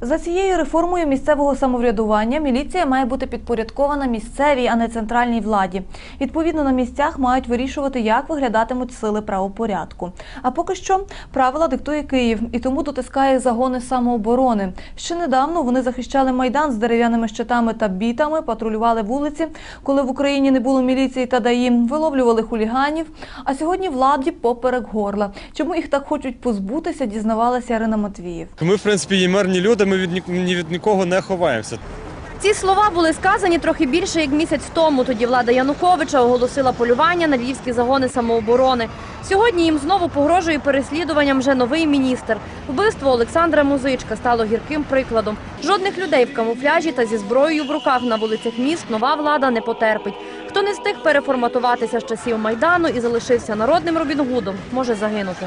За цією реформою місцевого самоврядування міліція має бути підпорядкована місцевій, а не центральній владі. Відповідно, на місцях мають вирішувати, як виглядатимуть сили правопорядку. А поки що правила диктує Київ і тому дотискає загони самооборони. Ще недавно вони захищали майдан з дерев'яними щитами та бітами, патрулювали вулиці, коли в Україні не було міліції та ДАІ, виловлювали хуліганів. А сьогодні владі поперек горла. Чому їх так хочуть позбутися, дізнавалася Ірина Матвіїв. Ми, в принципі, є мирні люди, ми від ні- від нікого не ховаємося. Ці слова були сказані трохи більше як місяць тому. Тоді влада Януковича оголосила полювання на львівські загони самооборони. Сьогодні їм знову погрожує переслідуванням вже новий міністр. Вбивство Олександра Музичка стало гірким прикладом. Жодних людей в камуфляжі та зі зброєю в руках на вулицях міст нова влада не потерпить. Хто не встиг переформатуватися з часів майдану і залишився народним Робін Гудом, може загинути.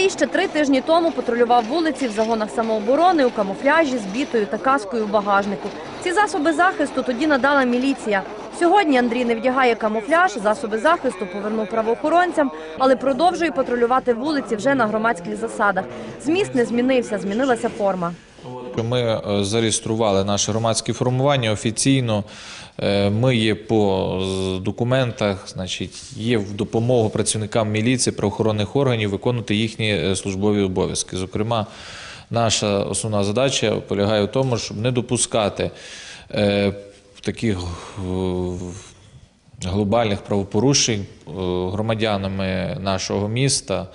Андрій ще три тижні тому патрулював вулиці в загонах самооборони у камуфляжі з бітою та каскою у багажнику. Ці засоби захисту тоді надала міліція. Сьогодні Андрій не вдягає камуфляж, засоби захисту повернув правоохоронцям, але продовжує патрулювати вулиці вже на громадських засадах. Зміст не змінився, змінилася форма. Ми е, зареєстрували наше громадське формування офіційно. Е, Ми є по документах, значить, є в допомогу працівникам міліції, правоохоронних органів виконувати їхні е, службові обов'язки. Зокрема, наша основна задача полягає в тому, щоб не допускати таких глобальних правопорушень громадянами нашого міста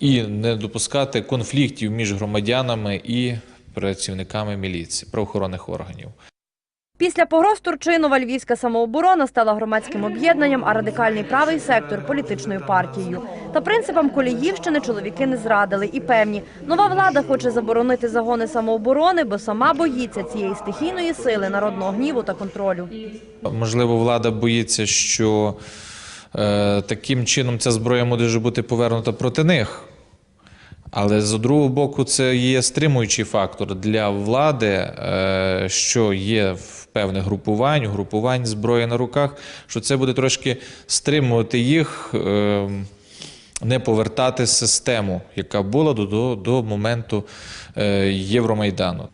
і не допускати конфліктів між громадянами і працівниками міліції, правоохоронних органів. Після погроз Турчинова львівська самооборона стала громадським об'єднанням, а радикальний правий сектор політичною партією. Та принципам Коліївщини чоловіки не зрадили і певні, нова влада хоче заборонити загони самооборони, бо сама боїться цієї стихійної сили народного гніву та контролю. Можливо, влада боїться, що таким чином ця зброя може бути повернута проти них. Але з другого боку, це є стримуючий фактор для влади, е, що є в певних групувань, групувань зброї на руках, що це буде трошки стримувати їх, е, не повертати систему, яка була до, до, до моменту е, Євромайдану.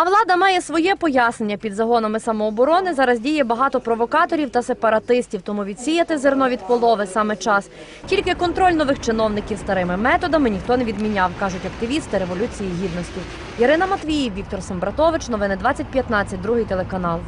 А влада має своє пояснення. Під загонами самооборони зараз діє багато провокаторів та сепаратистів, тому відсіяти зерно від полови саме час. Тільки контроль нових чиновників старими методами ніхто не відміняв, кажуть активісти Революції Гідності. Ірина Матвіїв, Віктор Сембратович, новини 2015, другий телеканал.